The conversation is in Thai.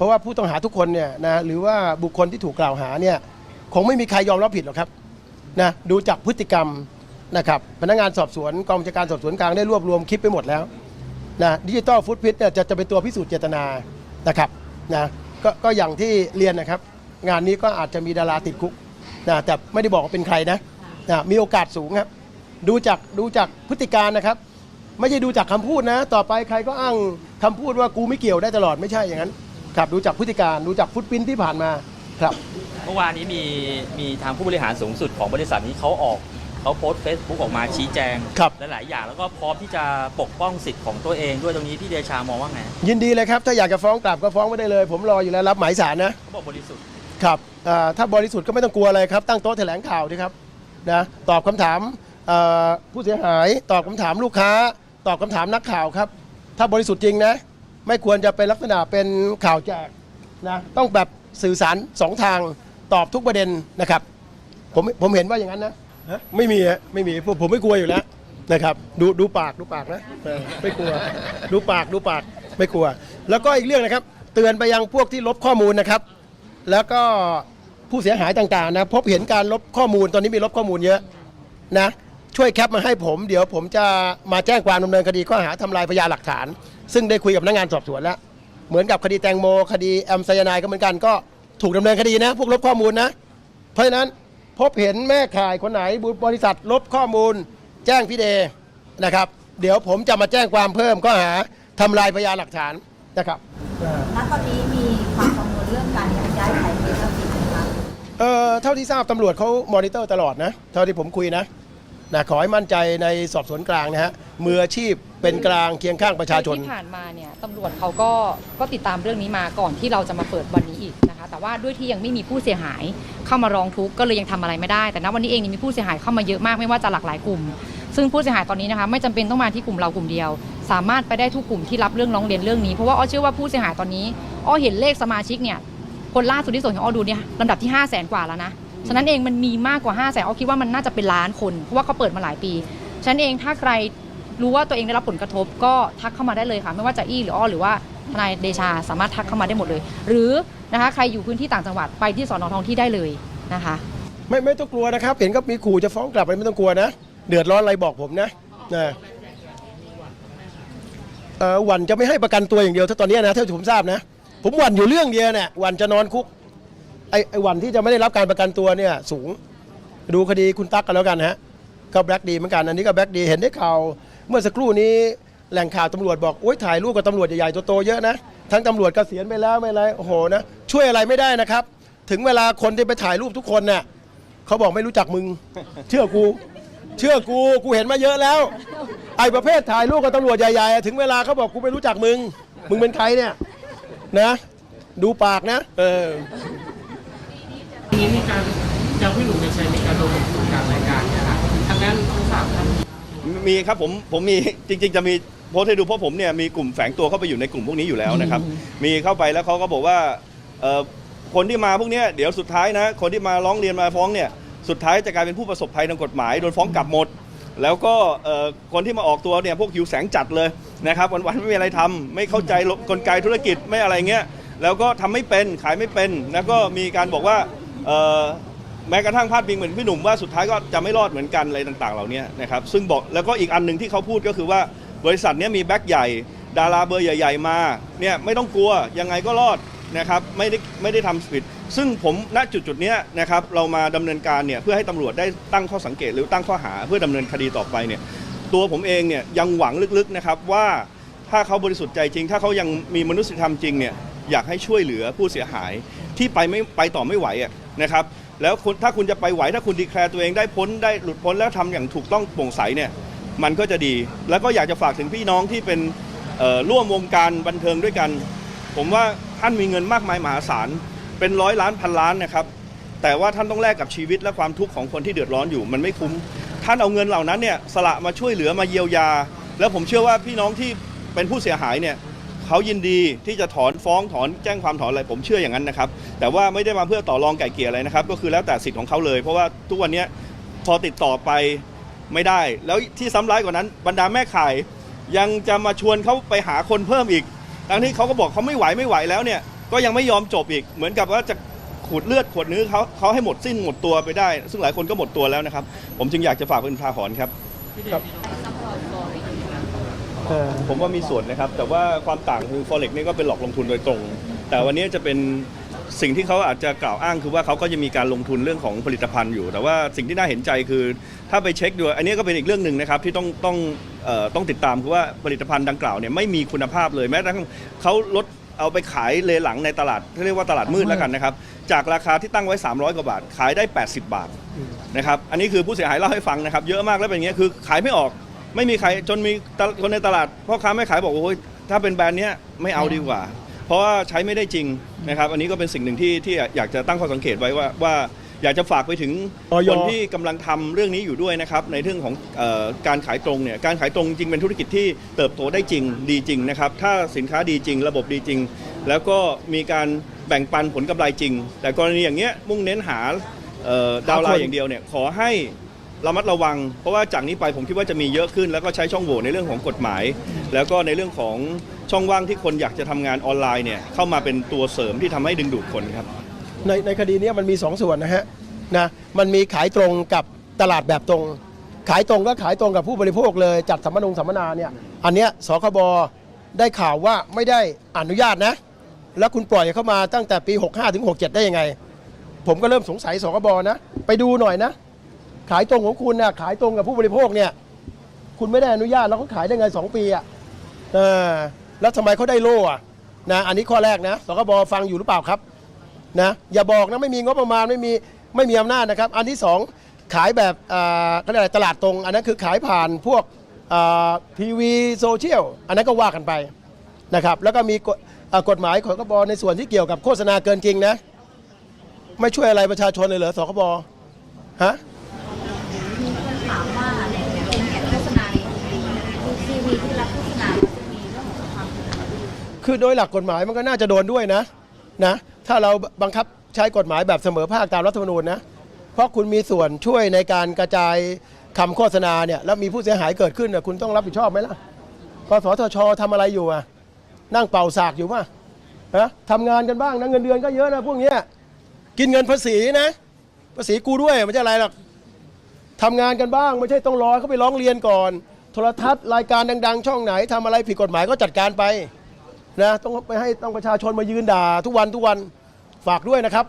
เพราะว่าผู้ต้องหาทุกคนเนี่ยนะหรือว่าบุคคลที่ถูกกล่าวหาเนี่ยคงไม่มีใครยอมรับผิดหรอกครับนะดูจากพฤติกรรมนะครับพนักงานสอบสวนกองบัญชาการสอบสวนกลางได้รวบรวมคลิปไปหมดแล้วนะดิจิตอลฟุตพิษเนี่ยจะจะเป็นตัวพิสูจน์เจตนานะครับนะก็ก็อย่างที่เรียนนะครับ งานนี้ก็อาจจะมีดาราติดคุกนะแต่ไม่ได้บอกว่าเป็นใครนะนะมีโอกาสสูงครับ ดูจากดูจากพฤติการนะครับ ไม่ใช่ดูจากคำพูดนะ ต่อไปใครก็อ้างคำพูดว่ากูไม่เกี่ยวได้ตลอดไม่ใช่อย่างนั้น ครับดูจากพฤติการดูจากฟุตปรินท์ที่ผ่านมาครับ เมื่อวานนี้มีมีทางผู้บริหารสูงสุดของบริษัทนี้เขาออกเขาโพสต์เฟซบุ๊กออกมาชี้แจงครับ หลายๆอย่างแล้วก็พร้อมที่จะปกป้องสิทธิ์ของตัวเองด้วยตรงนี้พี่เดชามองว่าไงยินดีเลยครับ ถ้าอยากจะฟ้องกลับก็ฟ้องไม่ได้เลย ผมรออยู่แล้วรับหมายสารนะ เขาบอกบริสุทธิ์ ครับอ่าถ้าบริสุทธิ์ก็ไม่ต้องกลัวอะไรครับ ตั้งโต๊ะแถลงข่าวดีครับนะตอบคำถามเอ่อผู้เสียหาย ตอบคำถามลูกค้า ตอบคำถามนักข่าวครับ ถ้าบริสุทธิ์จริงนะ ไม่ควรจะเป็นลักษณะเป็นข่าวแจกนะต้องแบบสื่อสารสองทางตอบทุกประเด็นนะครับผมผมเห็นว่าอย่างนั้นนะฮะไม่มีฮะไม่มีผมผมไม่กลัวอยู่แล้วนะครับ ดูดูปากดูปากนะเออไม่กลัว ดูปากดูปากไม่กลัว แล้วก็อีกเรื่องนะครับ เตือนไปยังพวกที่ลบข้อมูลนะครับ แล้วก็ผู้เสียหายต่างๆนะพบเห็นการลบข้อมูลตอนนี้มีลบข้อมูลเยอะนะช่วยแคปมาให้ผม เดี๋ยวผมจะมาแจ้งความดำเนินคดีข้อหาทำลายพยานหลักฐาน ซึ่งได้คุยกับพนักงานสอบสวนแล้ว เหมือนกับคดีแตงโม คดีแอมไซยานายก็เหมือนกันก็ถูกดำเนินคดีนะ พวกลบข้อมูลนะ เพราะฉะนั้นพบเห็นแม่ข่ายคนไหนบริษัทลบข้อมูล แจ้งพี่เดนะครับ เดี๋ยวผมจะมาแจ้งความเพิ่มข้อหาทำลายพยานหลักฐานนะครับณตอนนี้มีความกังวลเรื่องการยักย้ายถ่ายเททรัพย์สินไหมคะเอ่อเท่าที่ทราบตำรวจเขามอนิเตอร์ตลอดนะ เท่าที่ผมคุยนะ นะขอให้มั่นใจในสอบสวนกลางนะฮะมืออาชีพเป็นกลางเคียงข้างประชาชน ที่ผ่านมาเนี่ยตำรวจเขาก็ก็ติดตามเรื่องนี้มาก่อนที่เราจะมาเปิดวันนี้อีกนะคะ แต่ว่าด้วยที่ยังไม่มีผู้เสียหายเข้ามาร้องทุกข์ก็เลยยังทำอะไรไม่ได้แต่ณวันนี้เองเนี่ยมีผู้เสียหายเข้ามาเยอะมากไม่ว่าจะหลากหลายกลุ่ม ซึ่งผู้เสียหายตอนนี้นะคะไม่จำเป็นต้องมาที่กลุ่มเรากลุ่มเดียว สามารถไปได้ทุกกลุ่มที่รับเรื่องร้องเรียนเรื่องนี้เพราะว่าอ้อเชื่อว่าผู้เสียหายตอนนี้อ้อเห็นเลขสมาชิกเนี่ยคนล่าสุดที่ส่งของอ้อดูเนี่ยลำดับที่ 5 0 0แสนกว่าแล้วนะ ฉะนั้นเองมันมีมากกว่า5 0 0แสนอ้อคิดว่ามันน่าจะเป็นล้านคน เพราะว่าเขาเปิดมาหลายปี ฉะนั้นเองถ้าใครรู้ว่าตัวเองได้รับผลกระทบก็ทักเข้ามาได้เลยค่ะ ไม่ว่าจะอี้หรืออ้อหรือว่าทนายเดชาสามารถทักเข้ามาได้หมดเลย หรือนะคะใครอยู่พื้นที่ต่างจังหวัดไปที่สอนอท้องที่ได้เลยนะคะ ไม่ไม่ต้องกลัวนะครับ เห็นก็มีขู่จะฟ้องกลับอะไรไม่ต้องกลัวนะ เดือดร้อนอะไรบอกผมนะนะเอ่อหวันจะไม่ให้ประกันตัวอย่างเดียวถ้าตอนนี้นะเท่าที่ผมทราบนะ ผมหวันอยู่เรื่องเดียวเนี่ยหวันจะนอนคุก ไอ้ไอ้วันที่จะไม่ได้รับการประกันตัวเนี่ยสูงดูคดีคุณตั๊กกันแล้วกันฮะก็แบล็กดีเหมือนกันอันนี้ก็แบล็กดีเห็นได้ข่าวเมื่อสักครู่นี้แหล่งข่าวตำรวจบอกโอ้ยถ่ายรูปกับตำรวจใหญ่ๆโตๆเยอะนะทั้งตำรวจเกษียณไปแล้วไม่ไรโอ้โหนะช่วยอะไรไม่ได้นะครับ ถึงเวลาคนที่ไปถ่ายรูปทุกคนเนี่ยเขาบอกไม่รู้จักมึง เชื่อกู เชื่อกูกูเห็นมาเยอะแล้ว ไอ้ประเภทถ่ายรูปกับตำรวจใหญ่ๆถึงเวลาเขาบอกกูไม่รู้จักมึง มึงเป็นใครเนี่ยนะ ดูปากนะ เออ ยังพี่หนุ่มในชัยมีการลงทุนกลารรายการเนี่ยค่ะทางด้านทั้งสามท่านมีครับผมผมมีจริง ๆ จะมีโพสต์ให้ดูเพราะผมเนี่ยมีกลุ่มแฝงตัวเข้าไปอยู่ในกลุ่มพวกนี้อยู่แล้วนะครับ มีเข้าไปแล้วเขาก็บอกว่าเอ่อคนที่มาพวกเนี้ยเดี๋ยวสุดท้ายนะ คนที่มาร้องเรียนมาฟ้องเนี่ยสุดท้ายจะกลายเป็นผู้ประสบภัยทางกฎหมายโดนฟ้องกลับหมด แล้วก็เอ่อคนที่มาออกตัวเนี่ยพวกหิวแสงจัดเลยนะครับวันๆไม่มีอะไรทำไม่เข้าใจกลไกธุรกิจไม่อะไรเงี้ยแล้วก็ทำไม่เป็นขายไม่เป็นแล้วก็มีการบอกว่าเอ่อ แม้กระทั่งพาดพิงเหมือนพี่หนุ่มว่าสุดท้ายก็จะไม่รอดเหมือนกันอะไรต่าง ๆ เหล่านี้นะครับซึ่งบอกแล้วก็อีกอันหนึ่งที่เขาพูดก็คือว่าบริษัทนี้มีแบ็คใหญ่ ดาราเบอร์ใหญ่ ๆ มาเนี่ยไม่ต้องกลัวยังไงก็รอดนะครับไม่ได้ไม่ได้ทำผิดซึ่งผมณจุดจุดๆนี้นะครับเรามาดำเนินการเนี่ยเพื่อให้ตำรวจได้ตั้งข้อสังเกตหรือตั้งข้อหาเพื่อดำเนินคดีต่อไปเนี่ยตัวผมเองเนี่ยยังหวังลึกๆนะครับว่าถ้าเขาบริสุทธิ์ใจจริง ถ้าเขายังมีมนุษยธรรมจริงเนี่ยอยากให้ช่วยเหลือผู้เสียหายที่ไปไม่ไปต่อไม่ไหวะนะครับ แล้วคุณถ้าคุณจะไปไหวถ้าคุณดีแคลร์ตัวเองได้พ้นได้หลุดพ้นแล้วทำอย่างถูกต้องโปร่งใสเนี่ยมันก็จะดี แล้วก็อยากจะฝากถึงพี่น้องที่เป็นร่วมวงการบันเทิงด้วยกัน ผมว่าท่านมีเงินมากมายมหาศาลเป็นร้อยล้านพันล้านนะครับ แต่ว่าท่านต้องแลกกับชีวิตและความทุกข์ของคนที่เดือดร้อนอยู่มันไม่คุ้ม ท่านเอาเงินเหล่านั้นเนี่ยสละมาช่วยเหลือมาเยียวยา แล้วผมเชื่อว่าพี่น้องที่เป็นผู้เสียหายเนี่ย เขายินดีที่จะถอนฟ้องถอนแจ้งความถอนอะไรผมเชื่ออย่างนั้นนะครับ แต่ว่าไม่ได้มาเพื่อต่อรองไก่เกลี่ยอะไรนะครับ ก็คือแล้วแต่สิทธิ์ของเขาเลย เพราะว่าทุกวันนี้พอติดต่อไปไม่ได้ แล้วที่ซ้ำร้ายกว่านั้น บรรดาแม่ขายยังจะมาชวนเขาไปหาคนเพิ่มอีกทั้งที่เขาก็บอกเขาไม่ไหวไม่ไหวแล้วเนี่ยก็ยังไม่ยอมจบอีก เหมือนกับว่าจะขูดเลือดขวดเนื้อเขาเขาให้หมดสิ้นหมดตัวไปได้ ซึ่งหลายคนก็หมดตัวแล้วนะครับ ผมจึงอยากจะฝากเป็นอุทาหรณ์ครับ เออ ผมว่ามีส่วนนะครับ แต่ว่าความต่างคือ forex นี่ก็เป็นหลอกลงทุนโดยตรง แต่วันนี้จะเป็นสิ่งที่เขาอาจจะกล่าวอ้างคือว่าเขาก็จะมีการลงทุนเรื่องของผลิตภัณฑ์อยู่ แต่ว่าสิ่งที่น่าเห็นใจคือ ถ้าไปเช็คดู อันนี้ก็เป็นอีกเรื่องหนึ่งนะครับที่ต้องต้องเอ่อต้องติดตามคือว่าผลิตภัณฑ์ดังกล่าวเนี่ยไม่มีคุณภาพเลยแม้กระทั่งเขาลดเอาไปขายเลหลังในตลาดที่เรียกว่าตลาดมืดแล้วกันนะครับจากราคาที่ตั้งไว้ 300 กว่าบาท ขายได้ 80 บาทนะครับอันนี้คือผู้เสียหายเล่าให้ฟังนะครับเยอะมากแล้วเป็นอย่างเงี้ยคือขายไม่ออก ไม่มีใครจนมีตลคนในตลาดพ่อค้าแม่ขายบอกโอ้ยถ้าเป็นแบรนด์เนี้ยไม่เอาดีกว่า เพราะว่าใช้ไม่ได้จริงนะครับ อันนี้ก็เป็นสิ่งหนึ่งที่ที่อยากจะตั้งข้อสังเกตไว้ว่าว่าอยากจะฝากไปถึงอย คนที่กำลังทำเรื่องนี้อยู่ด้วยนะครับ ในเรื่องของเออการขายตรงเนี่ยการขายตรงจริงเป็นธุรกิจที่เติบโตได้จริงดีจริงนะครับ ถ้าสินค้าดีจริง ระบบดีจริง แล้วก็มีการแบ่งปันผลกำไรจริง แต่กรณีอย่างเงี้ยมุ่งเน้นหาเอ่อดาวน์ไลน์อย่างเดียวเนี่ยขอให้ ระมัดระวัง เพราะว่าจากนี้ไปผมคิดว่าจะมีเยอะขึ้น แล้วก็ใช้ช่องโหว่ในเรื่องของกฎหมาย แล้วก็ในเรื่องของช่องว่างที่คนอยากจะทำงานออนไลน์เนี่ยเข้ามาเป็นตัวเสริมที่ทำให้ดึงดูดคนครับ ในในคดีเนี้ยมันมีสองส่วนนะฮะนะมันมีขายตรงกับตลาดแบบตรง ขายตรงก็ขายตรงกับผู้บริโภคเลยจัดสัมมนงสัมมนาเนี่ยอันเนี้ยสคบได้ข่าวว่าไม่ได้อนุญาตนะ แล้วคุณปล่อยเข้ามาตั้งแต่ปี 65ถึง67 ได้ยังไง ผมก็เริ่มสงสัยสคบนะ ไปดูหน่อยนะ ขายตรงของคุณนะขายตรงกับผู้บริโภคเนี่ย คุณไม่ได้อนุญาตแล้วเขาขายได้ไง2ปีอะเออแล้วทำไมเขาได้โล่อะนะอันนี้ข้อแรกนะสคบฟังอยู่หรือเปล่าครับนะอย่าบอกนะไม่มีงบประมาณไม่มีไม่มีอำนาจนะครับ อันที่สองขายแบบอ่าเขาเรียกอะไรตลาดตรง อันนั้นคือขายผ่านพวกทีวีโซเชียลอันนั้นก็ว่ากันไปนะครับ แล้วก็มีกฎกฎหมายของกบในส่วนที่เกี่ยวกับโฆษณาเกินจริงนะ ไม่ช่วยอะไรประชาชนเลยเหรอสคบฮะามว่าในเป็นโฆษณาในทีวีทีวีที่รับโฆษณาจะมีเรื่องของความผิดคือโดยหลักกฎหมายมันก็น่าจะโดนด้วยนะนะถ้าเราบังคับใช้กฎหมายแบบเสมอภาคตามรัฐธรรมนูญนะเพราะคุณมีส่วนช่วยในการกระจายคำโฆษณาเนี่ยแล้วมีผู้เสียหายเกิดขึ้นน่ะคุณต้องรับผิดชอบไหมล่ะกสทชทำอะไรอยู่อะนั่งเป่าสากอยู่ป่ะฮะทำงานกันบ้างนะเงินเดือนก็เยอะนะพวกเนี้ยกินเงินภาษีนะ ภาษีกูด้วยม่ใช่อะไรหรอก ทำงานกันบ้าง ไม่ใช่ต้องรอเขาไปร้องเรียนก่อน โทรทัศน์รายการดัง ๆ ช่องไหนทำอะไรผิดกฎหมายก็จัดการไปนะต้องไปให้ต้องประชาชนมายืนด่าทุกวันทุกวันฝากด้วยนะครับ